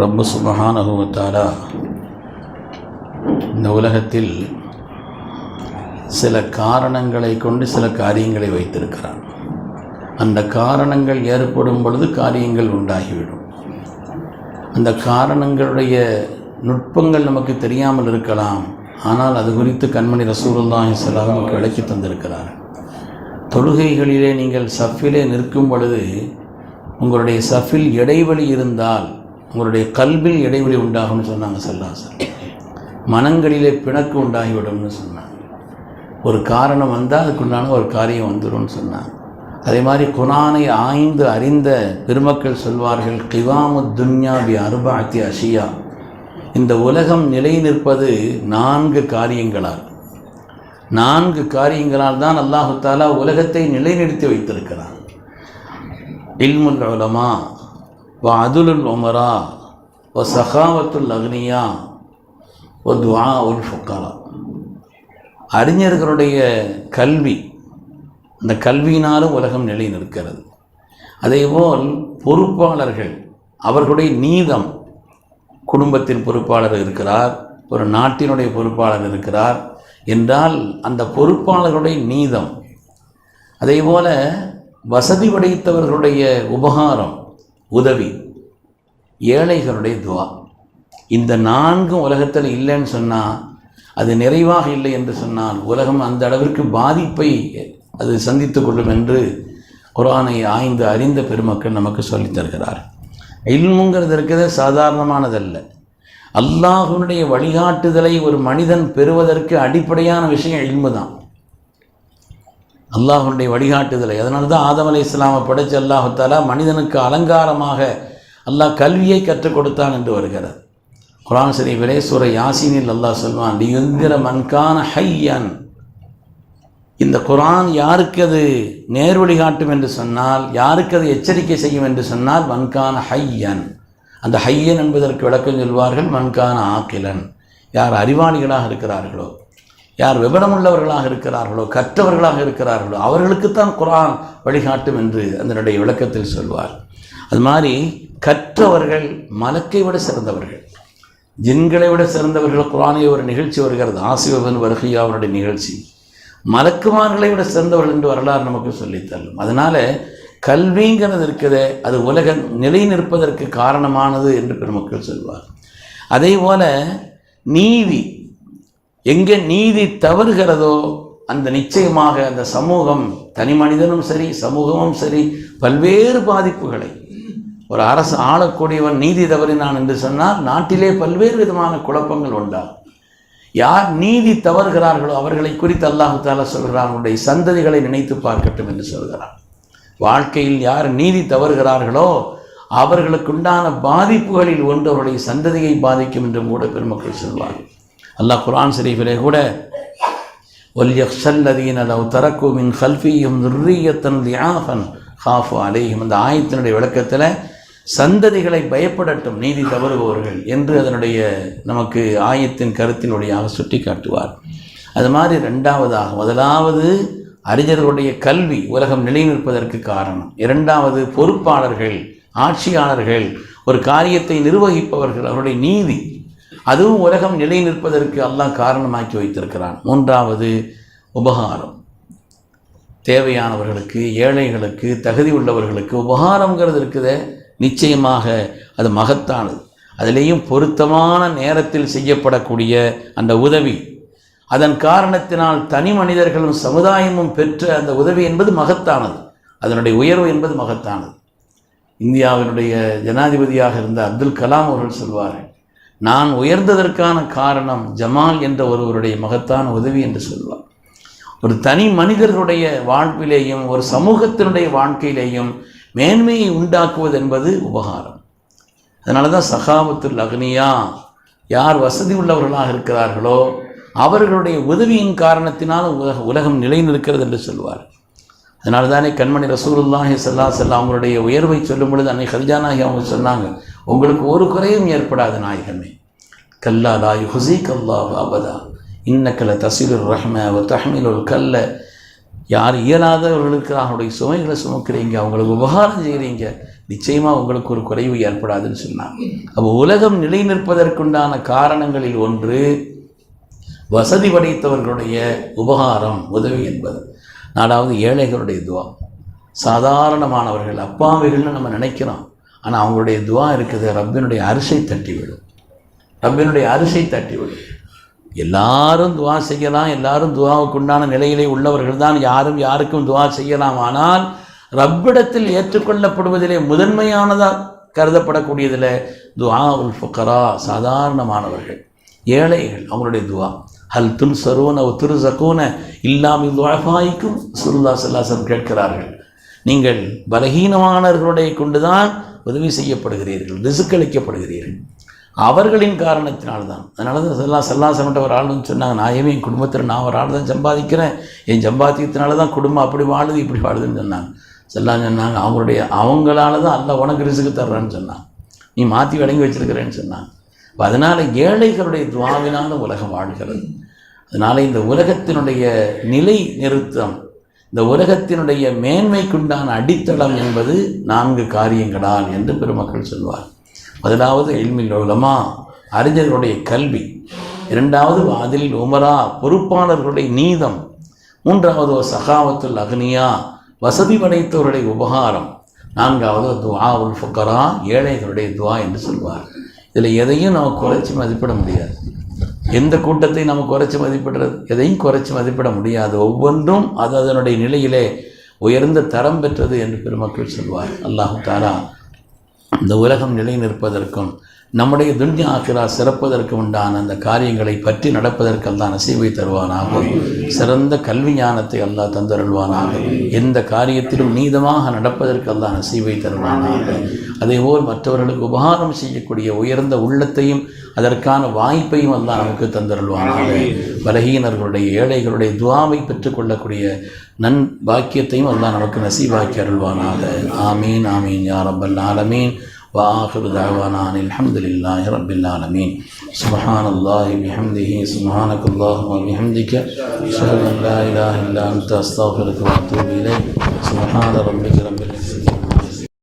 ரப்பு சுபஹானகுவத்தாலா இந்த உலகத்தில் சில காரணங்களை கொண்டு சில காரியங்களை வைத்திருக்கிறான். அந்த காரணங்கள் ஏற்படும் பொழுது காரியங்கள் உண்டாகிவிடும். அந்த காரணங்களுடைய நுட்பங்கள் நமக்கு தெரியாமல் இருக்கலாம். ஆனால் அது குறித்து கண்மணி ரசூலுல்லாஹி ஸல்லல்லாஹு நமக்கு விளக்கி தந்திருக்கிறார் தொழுகைகளிலே நீங்கள் சஃபிலே நிற்கும் பொழுது உங்களுடைய சஃபில் இடைவெளி இருந்தால் உங்களுடைய கல்வில் இடைவெளி உண்டாகும்னு சொன்னாங்க செல்லாசர் மனங்களிலே பிணக்கு உண்டாகிவிடும்னு சொன்னாங்க. ஒரு காரணம் வந்தால் அதுக்குண்டான ஒரு காரியம் வந்துடும்னு சொன்னாங்க. அதே மாதிரி குரானை ஆய்ந்து அறிந்த பெருமக்கள் சொல்வார்கள் கிவாமு துன்யாபி அருபாத்தி அஷியா. இந்த உலகம் நிலை நிற்பது நான்கு காரியங்களால். நான்கு காரியங்களால் தான் அல்லாஹு தாலா உலகத்தை நிலைநிறுத்தி வைத்திருக்கிறான். இல்முல் உலமா வ அதுலுல் உமரா வ சகாவத்துல் அக்னியா ஒ துவா உல் ஃபுக்காரா அறிஞர்களுடைய கல்வி அந்த கல்வியினாலும் உலகம் நிலை நிற்கிறது. அதேபோல் பொறுப்பாளர்கள் அவர்களுடைய நீதம் குடும்பத்தின் பொறுப்பாளர் இருக்கிறார் ஒரு நாட்டினுடைய பொறுப்பாளர் இருக்கிறார் என்றால் அந்த பொறுப்பாளர்களுடைய நீதம் அதே போல் வசதி படைத்தவர்களுடைய உபகாரம் உதவி. ஏழைகளுடைய துவா. இந்த நான்கும் உலகத்தில் இல்லைன்னு சொன்னால் அது நிறைவாக இல்லை என்று சொன்னால் உலகம் அந்த அளவிற்கு பாதிப்பை அது சந்தித்து கொள்ளும் என்று குரானை ஆய்ந்து அறிந்த பெருமக்கள் நமக்கு சொல்லித் தருகிறார். இல்முங்கிறது இருக்கிறது சாதாரணமானதல்ல. அல்லாஹுனுடைய வழிகாட்டுதலை ஒரு மனிதன் பெறுவதற்கு அடிப்படையான விஷயம் இல்மு தான். அல்லாஹுடைய வழிகாட்டுதலை. அதனால தான் ஆதம் அலி இஸ்லாமை படைச்ச அல்லாஹாலா மனிதனுக்கு அலங்காரமாக அல்லாஹ் கல்வியை கற்றுக் கொடுத்தான் என்று வருகிறது குரான் சரி விலேஸ்வர யாசினில் அல்லாஹ் சொல்வான் லியுந்திர மன்கான ஹையன். இந்த குரான் யாருக்கு அது நேர் வழிகாட்டும் என்று சொன்னால் யாருக்கு அது எச்சரிக்கை செய்யும் என்று சொன்னால் மன்கான ஹையன். அந்த ஹையன் என்பதற்கு விளக்கம் சொல்வார்கள் மன்கான ஆக்கிலன். யார் அறிவாளிகளாக இருக்கிறார்களோ யார் விவரமுள்ளவர்களாக இருக்கிறார்களோ கற்றவர்களாக இருக்கிறார்களோ அவர்களுக்குத்தான் குரான் வழிகாட்டும் என்று அதனுடைய விளக்கத்தில் சொல்வார். அது மாதிரி கற்றவர்கள் மலக்கை விட சிறந்தவர்கள். ஜின்களை விட சிறந்தவர்கள் குரானிய ஒரு நிகழ்ச்சி வருகிறது ஆசிவன் வருகையா அவருடைய நிகழ்ச்சி. மலக்குமார்களை விட சிறந்தவர்கள் என்று வரலாறு நமக்கு சொல்லித்தள்ளும் அதனால் கல்விங்கிறது இருக்குதே அது உலக நிலை நிற்பதற்கு காரணமானது என்று பெருமக்கள் சொல்வார் அதே போல நீதி எங்கே நீதி தவறுகிறதோ அந்த நிச்சயமாக அந்த சமூகம் தனி மனிதனும் சரி சமூகமும் சரி பல்வேறு பாதிப்புகளை. ஒரு அரசு ஆளக்கூடியவன் நீதி தவறினான் என்று சொன்னால் நாட்டிலே பல்வேறு விதமான குழப்பங்கள் உண்டாகும். யார் நீதி தவறுகிறார்களோ அவர்களை குறித்து அல்லாஹு தாலா சொல்கிறார் அவருடைய சந்ததிகளை நினைத்து பார்க்கட்டும் என்று சொல்கிறார் வாழ்க்கையில் யார் நீதி தவறுகிறார்களோ அவர்களுக்குண்டான பாதிப்புகளில் ஒன்று அவருடைய சந்ததியை பாதிக்கும் என்றும் கூட பெருமக்கள் சொல்வார் அல்லாஹ் குரான் ஷரீஃபிலே கூட ஒல்யல்லதீன் லவ் தரக்கு மின் துர்ரியத்தன் தியாஃபன் ஹாஃபு அலேஹிம். அந்த ஆயத்தினுடைய விளக்கத்தில் சந்ததிகளை பயப்படட்டும் நீதி தவறுபவர்கள் என்று அதனுடைய நமக்கு ஆயத்தின் கருத்தின் வழியாக சுட்டி காட்டுவார் அது மாதிரி ரெண்டாவதாக முதலாவது அறிஞர்களுடைய கல்வி உலகம் நிலைநிற்பதற்கு காரணம். இரண்டாவது பொறுப்பாளர்கள் ஆட்சியாளர்கள் ஒரு காரியத்தை நிர்வகிப்பவர்கள் அவருடைய நீதி அதுவும் உலகம் நிலை நிற்பதற்கு அல்லாஹ் காரணமாக்கி வைத்திருக்கிறான். மூன்றாவது உபகாரம். தேவையானவர்களுக்கு ஏழைகளுக்கு தகுதி உள்ளவர்களுக்கு உபகாரங்கிறது இருக்குதே. நிச்சயமாக அது மகத்தானது. அதிலேயும் பொருத்தமான நேரத்தில் செய்யப்படக்கூடிய அந்த உதவி. அதன் காரணத்தினால் தனி மனிதர்களும் சமுதாயமும் பெற்ற அந்த உதவி என்பது மகத்தானது. அதனுடைய உயர்வு என்பது மகத்தானது. இந்தியாவினுடைய ஜனாதிபதியாக இருந்த அப்துல் கலாம் அவர்கள் சொல்வார்கள் நான் உயர்ந்ததற்கான காரணம் ஜமால் என்ற ஒருவருடைய மகத்தான உதவி என்று சொல்வார் ஒரு தனி மனிதர்களுடைய வாழ்விலேயும் ஒரு சமூகத்தினுடைய வாழ்க்கையிலேயும் மேன்மையை உண்டாக்குவது என்பது உபகாரம். அதனால தான் சகாபத்துல் அக்னியா யார் வசதி உள்ளவர்களாக இருக்கிறார்களோ அவர்களுடைய உதவியின் காரணத்தினால் உலக உலகம் நிலைநிற்கிறது என்று சொல்வார் அதனால தானே கண்மணி ரசூலுல்லாஹி சல்லா செல்லா அவங்களுடைய உயர்வை சொல்லும் பொழுது அன்னை ஹல்ஜானாகி அவங்க சொன்னாங்க உங்களுக்கு ஒரு குறையும் ஏற்படாது நாயகமே. கல்லா லா யுஹசி கல்லா அபதா. இன்னக்கல தசீலுர் ரஹ்ம ஒரு கல்ல. யார் இயலாதவர்களுக்கு அவனுடைய சுமைகளை சுமக்கிறீங்க அவங்களுக்கு உபகாரம் செய்கிறீங்க நிச்சயமாக உங்களுக்கு ஒரு குறைவு ஏற்படாதுன்னு சொன்னாங்க. அப்போ உலகம் நிலை நிற்பதற்குண்டான காரணங்களில் ஒன்று வசதி படைத்தவர்களுடைய உபகாரம் உதவி என்பது. நாலாவது ஏழைகளுடைய துவா. சாதாரணமானவர்கள் அப்பாவிகள்னு நம்ம நினைக்கிறோம். ஆனால் அவங்களுடைய துவா இருக்குது ரப்பினுடைய அரிசை தட்டிவிடும் ரப்பினுடைய அரிசை தட்டிவிடும் எல்லாரும் துவா செய்யலாம் எல்லாரும் துவாவுக்கு உண்டான நிலையிலே உள்ளவர்கள் தான் யாரும் யாருக்கும் துவா செய்யலாம். ஆனால் ரப்பிடத்தில் ஏற்றுக்கொள்ளப்படுவதிலே முதன்மையானதாக கருதப்படக்கூடியதில் துவா உல் ஃபுக்கரா சாதாரணமானவர்கள் ஏழைகள் அவங்களுடைய துவா. ஹல் துன் சருவன திரு சகோன இல்லாமல் வாழ்வாய்க்கும் சுருல்லா சல்லாசன் கேட்கிறார்கள். நீங்கள் பலகீனமானவர்களுடைய கொண்டுதான் உதவி செய்யப்படுகிறீர்கள் ரிசுக்களிக்கப்படுகிறீர்கள் அவர்களின் காரணத்தினால்தான். அதனால தான் செல்லா செல்லாசன்ட்ட ஒரு ஆள் சொன்னாங்க நான் ஏன் என் குடும்பத்தில் நான் ஒரு ஆள் தான் சம்பாதிக்கிறேன்? என் சம்பாத்தியத்தினால தான் குடும்பம் அப்படி வாழுது இப்படி வாழுதுன்னு சொன்னாங்க. செல்லாம் சொன்னாங்க அவங்களுடைய அவங்களால தான் அல்ல உனக்கு ரிசுக்கு தர்றேன்னு சொன்னாங்க நீ மாற்றி வழங்கி வச்சிருக்கிறேன்னு சொன்னாங்க அதனால் ஏழைகளுடைய துவாவினால உலகம் வாழ்கிறது. அதனால் இந்த உலகத்தினுடைய நிலை நிறுத்தம் இந்த உலகத்தினுடைய மேன்மைக்குண்டான அடித்தளம் என்பது நான்கு காரியங்களால் என்று பெருமக்கள் சொல்வார். முதலாவது எல்மில் உலமா அறிஞர்களுடைய கல்வி. இரண்டாவது அதில் உமரா பொறுப்பாளர்களுடைய நீதம். மூன்றாவது சகாவத்துல் அக்னியா வசதி படைத்தவருடைய உபகாரம். நான்காவது துவா உல் ஃபுக்கரா ஏழைகளுடைய துவா என்று சொல்வார். இதில் எதையும் நம்ம குறைச்சி மதிப்பிட முடியாது. எந்த கூட்டத்தை நம்ம குறைச்சி மதிப்பிடுறது? எதையும் குறைச்சி மதிப்பிட முடியாது. ஒவ்வொன்றும் அது அதனுடைய நிலையிலே உயர்ந்த தரம் பெற்றது என்று பெருமக்கள் சொல்வார் அல்லாஹு தாலா இந்த உலகம் நிலை நிற்பதற்கும் நம்முடைய துன்யா ஆக்கிரா சிறப்பதற்கு உண்டான அந்த காரியங்களை பற்றி நடப்பதற்கு அல்லாஹ் நசீவை தருவானாக. சிறந்த கல்வி ஞானத்தை அல்லாஹ் தந்தருள்வானாக. எந்த காரியத்திலும் நீதமாக நடப்பதற்கு அல்லாஹ் நசீவை தருவானாக. அதேபோல் மற்றவர்களுக்கு உபகாரம் செய்யக்கூடிய உயர்ந்த உள்ளத்தையும் அதற்கான வாய்ப்பையும் அல்லாஹ் நமக்கு தந்தருள்வானாக. பலகீனர்களுடைய ஏழைகளுடைய துவாவை பெற்றுக்கொள்ளக்கூடிய நன் பாக்கியத்தையும் அல்லாஹ் நமக்கு நசீவாக்கி அருள்வானாக ஆமீன் ஆமீன் யா ரப்பல் ஆலமீன் وآخر دعوانا أن الحمد لله رب العالمين سبحان الله بحمده سبحانك اللهم وبحمدك أشهد أن لا إله إلا أنت أستغفرك وأتوب إليك سبحان ربك رب العزة